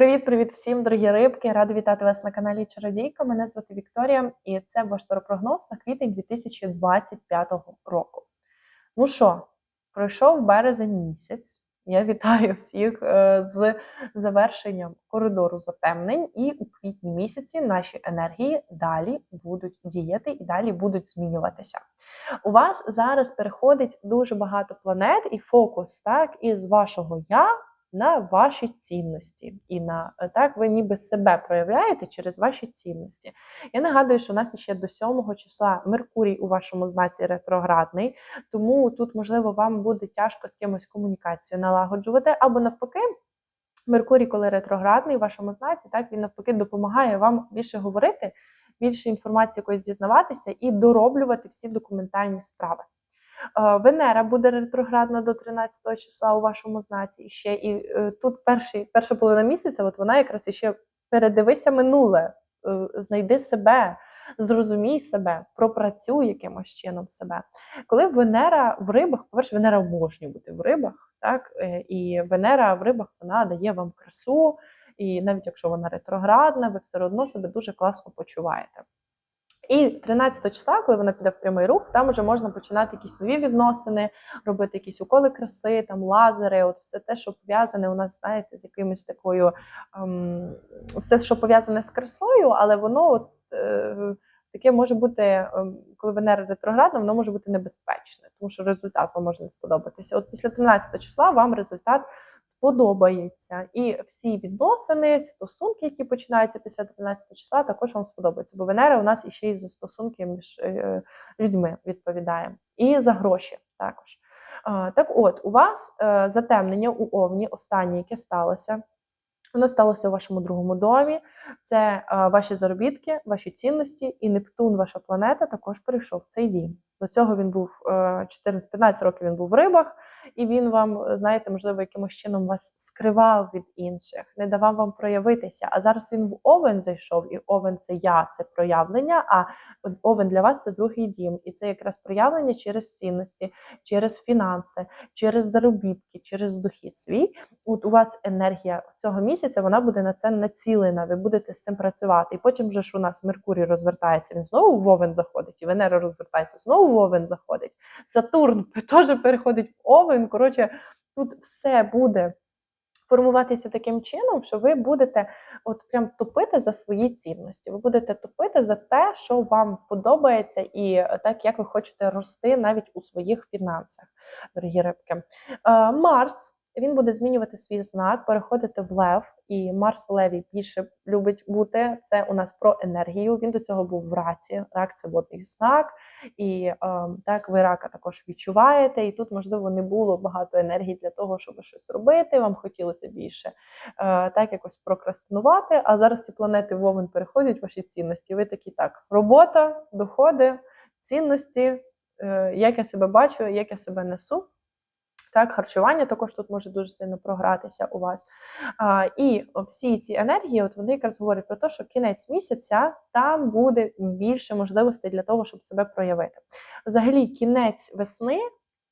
Привіт-привіт всім, дорогі рибки! Рада вітати вас на каналі Чародійка. Мене звати Вікторія, і це ваш таропрогноз на квітень 2025 року. Ну що, пройшов березень місяць. Я вітаю всіх е, з завершенням коридору затемнень, і у квітні місяці наші енергії далі будуть діяти і далі будуть змінюватися. У вас зараз переходить дуже багато планет і фокус так із вашого я на ваші цінності. І на е, так ви ніби себе проявляєте через ваші цінності. Я нагадую, що у нас ще до 7 числа Меркурій у вашому знаці ретроградний, тому тут, можливо, вам буде тяжко з кимось комунікацію налагоджувати, або навпаки. Меркурій, коли ретроградний у вашому знаці, так він навпаки допомагає вам більше говорити, більше інформації якось дізнаватися і дороблювати всі документальні справи. Е, Венера буде ретроградна до 13 числа у вашому знаці. І ще і е, тут перший, перша половина місяця, от вона якраз іще передивися минуле, е, знайди себе, зрозумій себе, пропрацюй якимось чином себе. Коли Венера в рибах, по-перше, Венера обожнює бути в рибах, так і Венера в рибах вона дає вам красу, і навіть якщо вона ретроградна, ви все одно себе дуже класно почуваєте. І 13 числа, коли вона піде в прямий рух, там вже можна починати якісь нові відносини, робити якісь уколи краси, там лазери, от все те, що пов'язане у нас, знаєте, з якимось такою, ем, все, що пов'язане з красою, але воно от. Е, Таке може бути, ем, коли Венера ретроградна, воно може бути небезпечне, тому що результат вам може не сподобатися. От після 13 числа вам результат сподобається. І всі відносини, стосунки, які починаються після 13 числа, також вам сподобаються. Бо Венера у нас іще й за стосунки між е, людьми відповідає. І за гроші також. Так от, у вас е, затемнення у Овні, останнє, яке сталося. Воно сталося у вашому другому домі. Це ваші заробітки, ваші цінності, і Нептун, ваша планета, також перейшов в цей дім. До цього він був 14-15 е, років. Він був в рибах, і він вам, знаєте, можливо, якимось чином вас скривав від інших, не давав вам проявитися. А зараз він в Овен зайшов, і Овен це я, це проявлення. А Овен для вас це другий дім, і це якраз проявлення через цінності, через фінанси, через заробітки, через дохід свій. От у вас енергія цього місяця вона буде на це націлена. Ви будете з цим працювати. І потім вже ж у нас Меркурій розвертається. Він знову в Овен заходить, і Венера розвертається знову в Овен заходить. Сатурн теж переходить в Овен. Коротше, тут все буде формуватися таким чином, що ви будете от прям топити за свої цінності. Ви будете топити за те, що вам подобається, і так як ви хочете рости навіть у своїх фінансах, дорогі рибки. Е, Марс. Він буде змінювати свій знак, переходити в лев, і Марс в Леві більше любить бути. Це у нас про енергію. Він до цього був в раці. Рак це водний знак, і е, так ви рака також відчуваєте. І тут, можливо, не було багато енергії для того, щоб щось робити. Вам хотілося більше е, так якось прокрастинувати. А зараз ці планети Вовен переходять ваші цінності. Ви такі так: робота, доходи, цінності, е, як я себе бачу, як я себе несу. Так, харчування також тут може дуже сильно програтися у вас. А, І всі ці енергії, от вони якраз говорять про те, що кінець місяця там буде більше можливостей для того, щоб себе проявити. Взагалі, кінець весни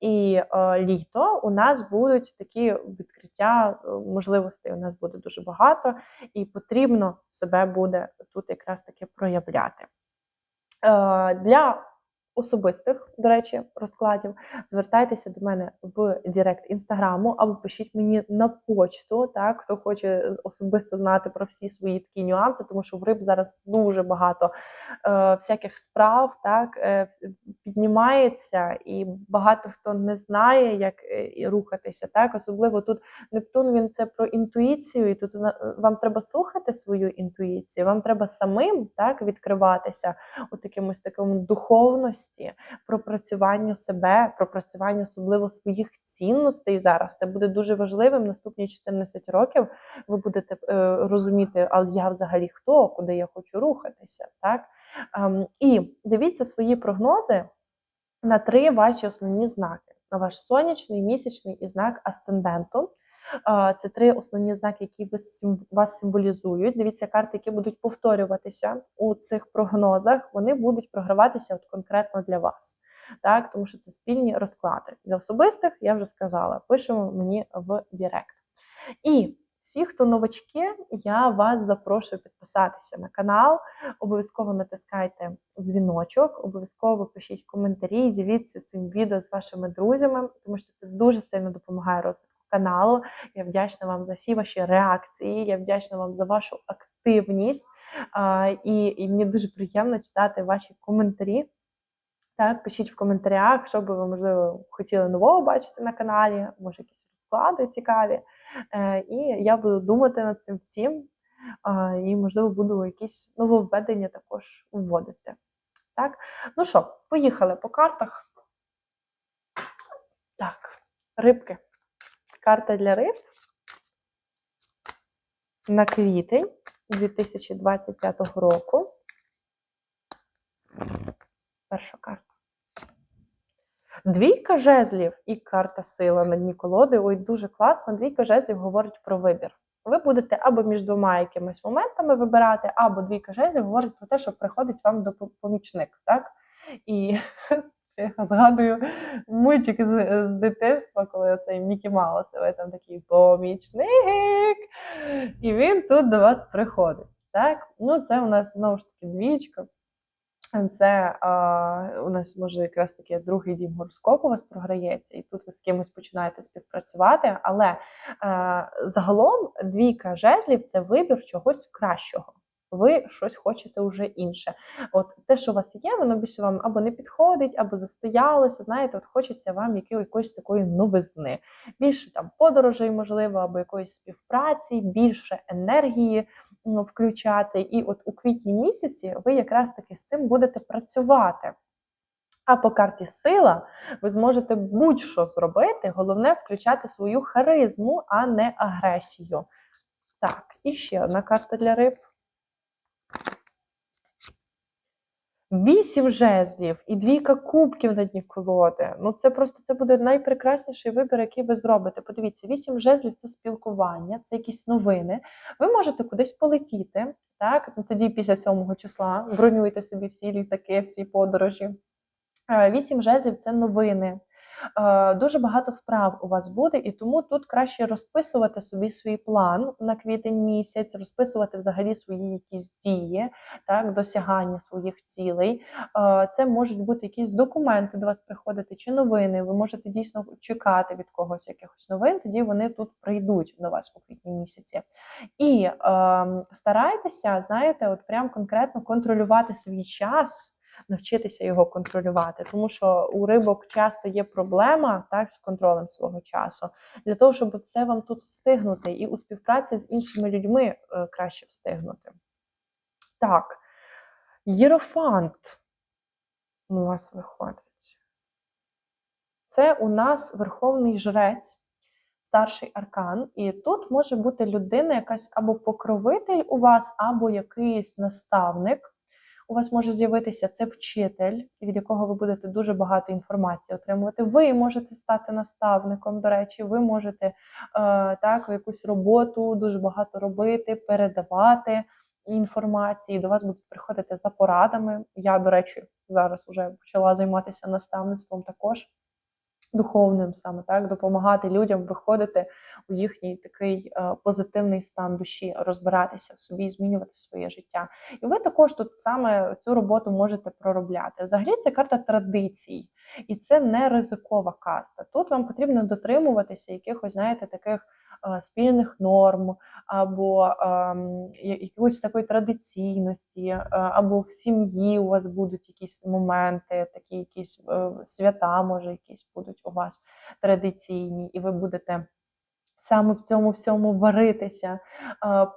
і е, літо у нас будуть такі відкриття е, можливостей. У нас буде дуже багато, і потрібно себе буде тут якраз таки проявляти. Е, Для особистих, до речі, розкладів, звертайтеся до мене в Директ інстаграму або пишіть мені на почту, так хто хоче особисто знати про всі свої такі нюанси, тому що в риб зараз дуже багато е, всяких справ так е, піднімається, і багато хто не знає, як е, рухатися. Так, особливо тут Нептун він це про інтуїцію, і тут вам треба слухати свою інтуїцію, вам треба самим так відкриватися у такимось такому духовності цінності, пропрацюванню себе, пропрацюванню особливо своїх цінностей зараз. Це буде дуже важливим. Наступні 14 років ви будете е, розуміти, а я взагалі хто, куди я хочу рухатися. Так? Ем, і дивіться свої прогнози на три ваші основні знаки: на ваш сонячний, місячний і знак асценденту. Це три основні знаки, які вас символізують. Дивіться, карти, які будуть повторюватися у цих прогнозах, вони будуть програватися от конкретно для вас. Так, Тому що це спільні розклади. Для особистих, я вже сказала, пишемо мені в Директ. І Всі, хто новачки, я вас запрошую підписатися на канал. Обов'язково натискайте дзвіночок, обов'язково пишіть коментарі, діліться цим відео з вашими друзями, тому що це дуже сильно допомагає розвитку каналу. Я вдячна вам за всі ваші реакції. Я вдячна вам за вашу активність. І, і мені дуже приємно читати ваші коментарі. Так, пишіть в коментарях, що би ви, можливо, хотіли нового бачити на каналі, може, якісь розклади цікаві. Е, І я буду думати над цим всім. І, можливо, буду якісь нововведення також вводити. Так, ну що, поїхали по картах. Так, рибки. Карта для риб на квітень 2025 року. Перша карта. Двійка жезлів і карта сила на дні колоди. Ой, дуже класно. Двійка жезлів говорить про вибір. Ви будете або між двома якимись моментами вибирати, або двійка жезлів говорить про те, що приходить вам допомічник. Так? І я згадую мультик з, з дитинства, коли цей Мікі Маус, ви там такий помічник, і він тут до вас приходить. Так? Ну, це у нас знову ж таки двічка. Це а, у нас може якраз таки другий дім гороскопу у вас програється, і тут ви з кимось починаєте співпрацювати. Але а, загалом двійка жезлів це вибір чогось кращого. Ви щось хочете вже інше. От те, що у вас є, воно більше вам або не підходить, або застоялося. Знаєте, от хочеться вам якоїсь такої новизни. Більше там подорожей, можливо, або якоїсь співпраці, більше енергії включати. І от у квітні місяці ви якраз таки з цим будете працювати. А по карті сила ви зможете будь-що зробити, головне включати свою харизму, а не агресію. Так, і ще одна карта для риб. Вісім жезлів і двійка кубків на дні колоди. Ну це просто це буде найпрекрасніший вибір, який ви зробите. Подивіться, вісім жезлів це спілкування, це якісь новини. Ви можете кудись полетіти. Так, ну тоді після 7 числа бронюйте собі всі літаки, всі подорожі. Вісім жезлів це новини. Е, дуже багато справ у вас буде, і тому тут краще розписувати собі свій план на квітень місяць, розписувати взагалі свої якісь дії, так, досягання своїх цілей. Е, це можуть бути якісь документи до вас приходити чи новини. Ви можете дійсно чекати від когось якихось новин, тоді вони тут прийдуть до вас у квітні місяці. І е, старайтеся, знаєте, от прям конкретно контролювати свій час навчитися його контролювати, тому що у рибок часто є проблема так з контролем свого часу для того, щоб це вам тут встигнути, і у співпраці з іншими людьми е, краще встигнути. Так, єрофант у вас виходить. Це у нас верховний жрець. Старший аркан, і тут може бути людина, якась або покровитель у вас, або якийсь наставник, у вас може з'явитися це вчитель, від якого ви будете дуже багато інформації отримувати. Ви можете стати наставником, до речі, ви можете е, так якусь роботу дуже багато робити, передавати інформації. До вас будуть приходити за порадами. Я, до речі, зараз вже почала займатися наставництвом також духовним, саме так, допомагати людям виходити у їхній такий е, позитивний стан душі, розбиратися в собі, змінювати своє життя. І ви також тут саме цю роботу можете проробляти. Взагалі, це карта традицій, і це не ризикова карта. Тут вам потрібно дотримуватися якихось, знаєте, таких. Спільних норм, або якоїсь такої традиційності, або в сім'ї у вас будуть якісь моменти, такі якісь е, свята, може, якісь будуть у вас традиційні, і ви будете саме в цьому всьому варитися.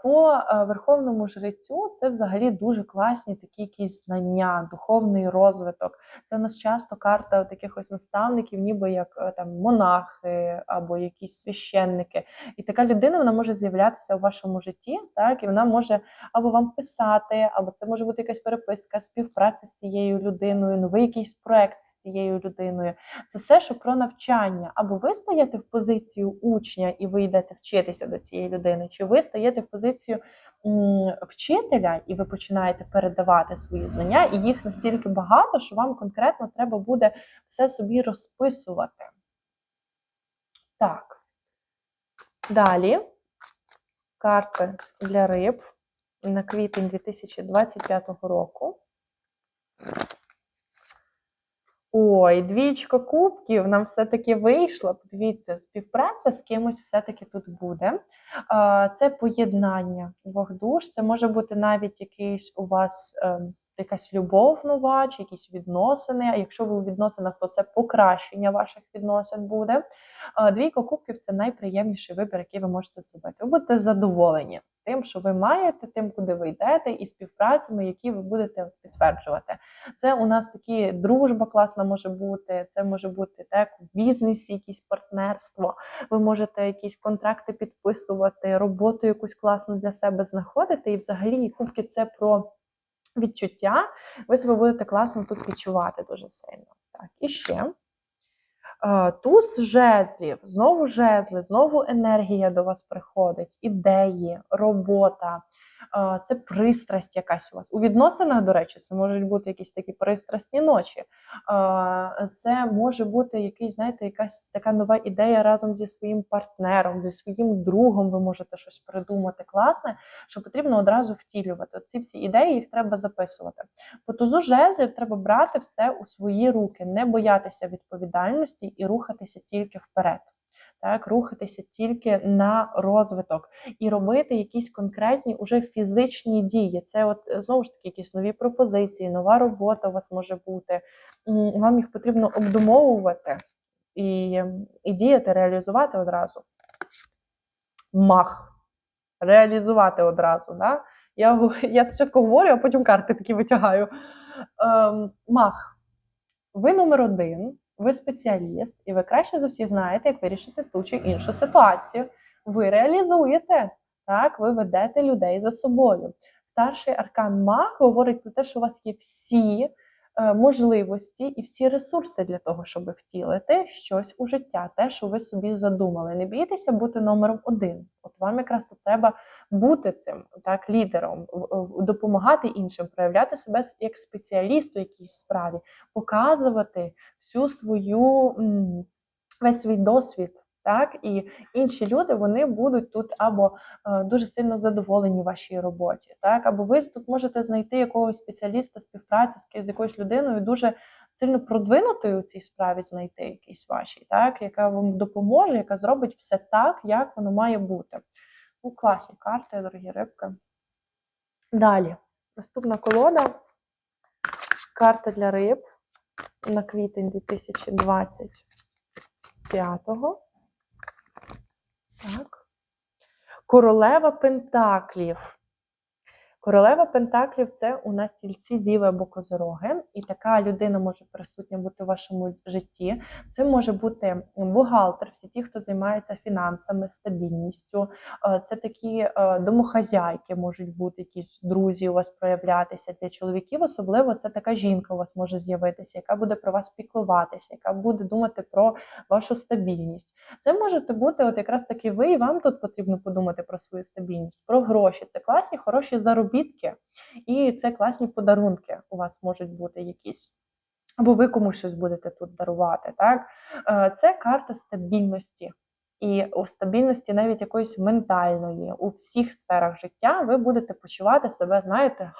По верховному жрецю це взагалі дуже класні такі якісь знання, духовний розвиток. Це в нас часто карта таких наставників, ніби як е, там монахи або якісь священники. І така людина вона може з'являтися у вашому житті, так і вона може або вам писати, або це може бути якась переписка, співпраця з цією людиною, новий якийсь проект з цією людиною. Це все, що про навчання, або ви стаєте в позицію учня і ви йдете вчитися до цієї людини, чи ви стаєте в позицію вчителя, і ви починаєте передавати свої знання, і їх настільки багато, що вам конкретно треба буде все собі розписувати. Так. Далі карти для риб на квітень 2025 року. Ой, двічка кубків нам все-таки вийшла. Подивіться, співпраця з кимось все-таки тут буде. Це поєднання двох душ. Це може бути навіть якийсь у вас ем, якась любов нова, чи якісь відносини. А якщо ви у відносинах, то це покращення ваших відносин буде. Двійка кубків це найприємніший вибір, який ви можете зробити. Ви будете задоволені тим, що ви маєте, тим, куди ви йдете, і співпрацями, які ви будете підтверджувати. Це у нас такі дружба класна може бути. Це може бути так в бізнесі, якісь партнерство. Ви можете якісь контракти підписувати, роботу якусь класну для себе знаходити. І взагалі кубки це про відчуття. Ви себе будете класно тут відчувати дуже сильно. Так, і ще. Е, Туз жезлів, знову жезли, знову енергія до вас приходить, ідеї, робота, це пристрасть якась у вас. У відносинах, до речі, це можуть бути якісь такі пристрасні ночі. Це може бути якийсь, знаєте, якась така нова ідея разом зі своїм партнером, зі своїм другом. Ви можете щось придумати класне, що потрібно одразу втілювати. Ці всі ідеї їх треба записувати. По тузу жезлів треба брати все у свої руки, не боятися відповідальності і рухатися тільки вперед. Так, рухатися тільки на розвиток і робити якісь конкретні уже фізичні дії. Це, от знову ж таки, якісь нові пропозиції, нова робота у вас може бути. Вам їх потрібно обдумовувати і, і діяти, реалізувати одразу. Мах. Реалізувати одразу. Да? Я, я спочатку говорю, а потім карти такі витягаю. Ем, мах. Ви номер один, ви спеціаліст, і ви краще за всіх знаєте, як вирішити ту чи іншу ситуацію. Ви реалізуєте, так, ви ведете людей за собою. Старший аркан маг говорить про те, що у вас є всі е, можливості і всі ресурси для того, щоб втілити щось у життя, те, що ви собі задумали. Не бійтеся бути номером один. От вам якраз треба бути цим так, лідером, допомагати іншим, проявляти себе як спеціаліст у якійсь справі, показувати всю свою весь свій досвід. Так, і інші люди вони будуть тут або е, дуже сильно задоволені вашій роботі, так, або ви тут можете знайти якогось спеціаліста співпрацю з, з якоюсь людиною дуже сильно продвинутою у цій справі знайти якісь вашій, так, яка вам допоможе, яка зробить все так, як воно має бути. Ну, класні карти, дорогі рибки. Далі. Наступна колода. Карта для риб на квітень 2025. Так. Королева Пентаклів. Королева Пентаклів це у нас тільці діви або козороги, і така людина може присутня бути в вашому житті. Це може бути бухгалтер, всі ті, хто займається фінансами, стабільністю. Е, Це такі е, домохазяйки можуть бути, якісь друзі у вас проявлятися. Для чоловіків особливо це така жінка у вас може з'явитися, яка буде про вас піклуватися, яка буде думати про вашу стабільність. Це можете бути, от якраз таки ви, і вам тут потрібно подумати про свою стабільність, про гроші. Це класні, хороші заробітки, і це класні подарунки у вас можуть бути якісь. Або ви комусь щось будете тут дарувати. Так? Е, Це карта стабільності. І у стабільності навіть якоїсь ментальної, у всіх сферах життя ви будете почувати себе, знаєте,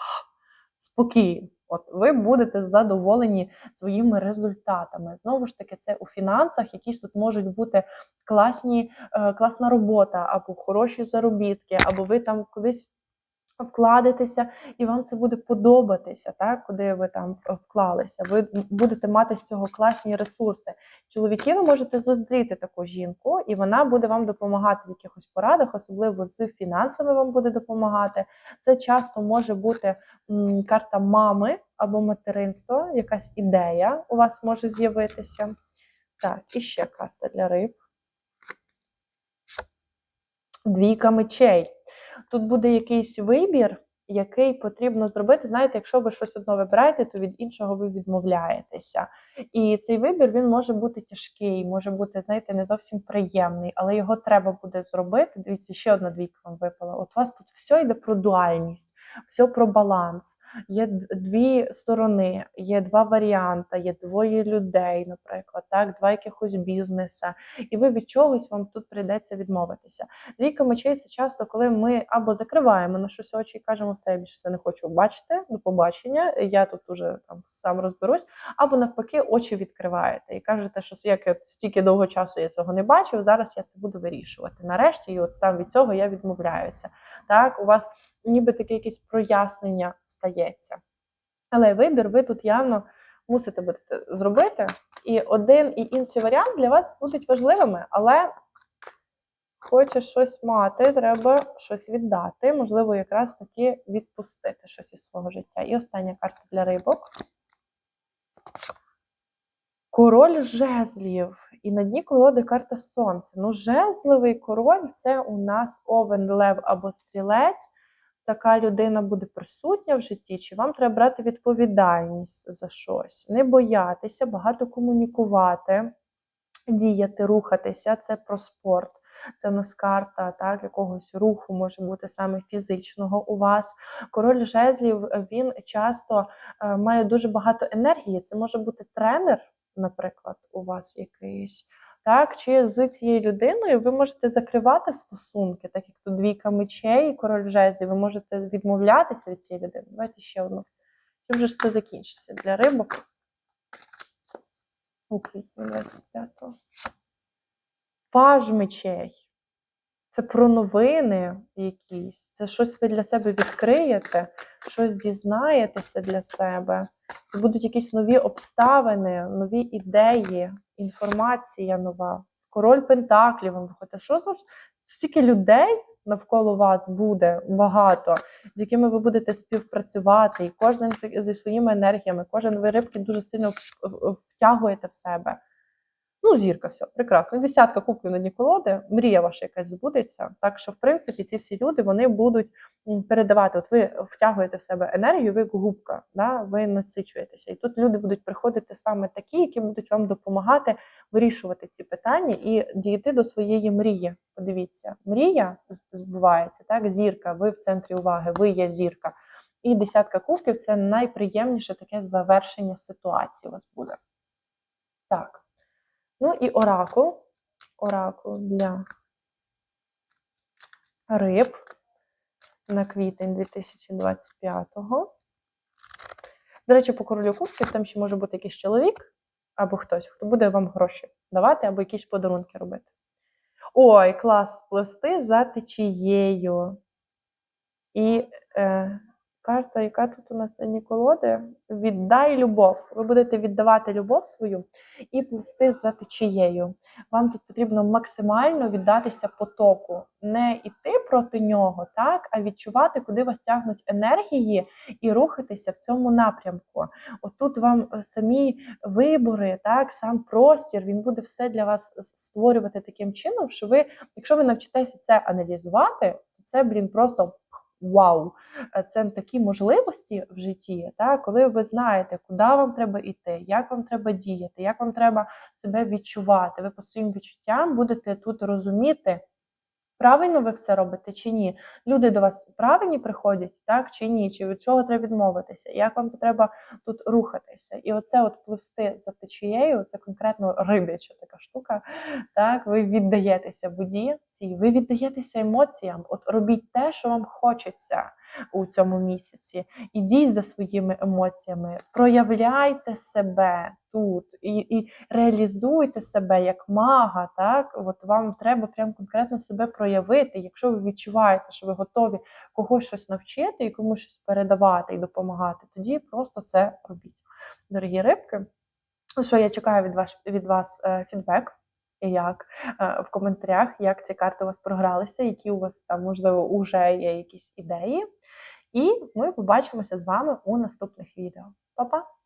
спокійно. От ви будете задоволені своїми результатами. Знову ж таки, це у фінансах, якісь тут можуть бути класні, е, класна робота, або хороші заробітки, або ви там кудись вкладетеся, і вам це буде подобатися, так, куди ви там вклалися. Ви будете мати з цього класні ресурси. Чоловіки, ви можете зустріти таку жінку, і вона буде вам допомагати в якихось порадах, особливо з фінансами вам буде допомагати. Це часто може бути карта мами або материнства, якась ідея у вас може з'явитися. Так, і ще карта для риб. Двійка мечей. Тут буде якийсь вибір, який потрібно зробити. Знаєте, якщо ви щось одно вибираєте, то від іншого ви відмовляєтеся. І цей вибір він може бути тяжкий, може бути, знаєте, не зовсім приємний, але його треба буде зробити. Дивіться, ще одна двійка вам випала. От у вас тут все йде про дуальність. Все про баланс. Є дві сторони, є два варіанти, є двоє людей, наприклад, так, два якихось бізнеса, і ви від чогось вам тут прийдеться відмовитися. Двійка мечей це часто, коли ми або закриваємо на щось очі і кажемо, все я більше це не хочу бачити, до побачення, я тут уже там сам розберусь, або навпаки, очі відкриваєте і кажете, що як я стільки довго часу я цього не бачив, зараз я це буду вирішувати. Нарешті, і от там від цього я відмовляюся. Так, у вас ніби таке якесь прояснення стається. Але вибір ви тут явно мусите будете зробити. І один і інший варіант для вас будуть важливими, але хочеш щось мати, треба щось віддати, можливо, якраз таки відпустити щось із свого життя. І остання карта для рибок. Король жезлів. І на дні колоди карта сонця. Ну, жезловий король це у нас овен, лев або стрілець. Така людина буде присутня в житті, чи вам треба брати відповідальність за щось, не боятися, багато комунікувати, діяти, рухатися. Це про спорт. Це у нас карта так, якогось руху може бути саме фізичного у вас. Король жезлів він часто е, має дуже багато енергії. Це може бути тренер, наприклад, у вас якийсь. Так, чи з цією людиною ви можете закривати стосунки, так як тут двійка мечей і король жезлів, ви можете відмовлятися від цієї людини. Давайте ще одну. Чим же ж це закінчиться для рибок? У квітні 25-го. Паж мечей. Це про новини якісь. Це щось ви для себе відкриєте, щось дізнаєтеся для себе. Це будуть якісь нові обставини, нові ідеї, інформація нова. Король Пентаклів вам виходить. Що за стільки людей навколо вас буде багато, з якими ви будете співпрацювати, і кожен зі своїми енергіями, кожен ви рибки дуже сильно втягуєте в себе. Ну, зірка, все, прекрасно. Десятка кубків на дні колоди, мрія ваша якась збудеться. Так що, в принципі, ці всі люди вони будуть передавати. От ви втягуєте в себе енергію, ви як губка, да? ви насичуєтеся. І тут люди будуть приходити саме такі, які будуть вам допомагати вирішувати ці питання і дійти до своєї мрії. Подивіться, мрія збувається, так? Зірка, ви в центрі уваги, ви є зірка. І десятка кубків це найприємніше таке завершення ситуації у вас буде. Так. Ну і оракул. Оракул для риб на квітень 2025-го. До речі, по королю кубків там ще може бути якийсь чоловік або хтось, хто буде вам гроші давати або якісь подарунки робити. Ой, клас! Плести за течією. І е, карта, яка тут у нас на колоди? Віддай любов. Ви будете віддавати любов свою і плести за течією. Вам тут потрібно максимально віддатися потоку, не йти проти нього, так, а відчувати, куди вас тягнуть енергії, і рухатися в цьому напрямку. Отут вам е, самі вибори, так, сам простір, він буде все для вас створювати таким чином, що ви, якщо ви навчитеся це аналізувати, це, блін, просто. Вау, Е, це такі можливості в житті, так, коли ви знаєте, куди вам треба йти, як вам треба діяти, як вам треба себе відчувати. Ви по своїм відчуттям будете тут розуміти, правильно ви все робите чи ні. Люди до вас правильні приходять, так чи ні, чи від чого треба відмовитися, як вам треба тут рухатися. І оце от пливсти за течією, це конкретно рибяча така штука. Так, ви віддаєтеся воді, цій, ви віддаєтеся емоціям. От робіть те, що вам хочеться у цьому місяці. Ідіть за своїми емоціями, проявляйте себе тут і, і реалізуйте себе як мага. Так, от вам треба прям конкретно себе проявити. Якщо ви відчуваєте, що ви готові когось щось навчити і комусь щось передавати і допомагати, тоді просто це робіть. Дорогі рибки. Що я чекаю від вас від вас е, Як е, в коментарях, як ці карти у вас програлися, які у вас там, можливо, вже є якісь ідеї. І ми побачимося з вами у наступних відео. Па-па!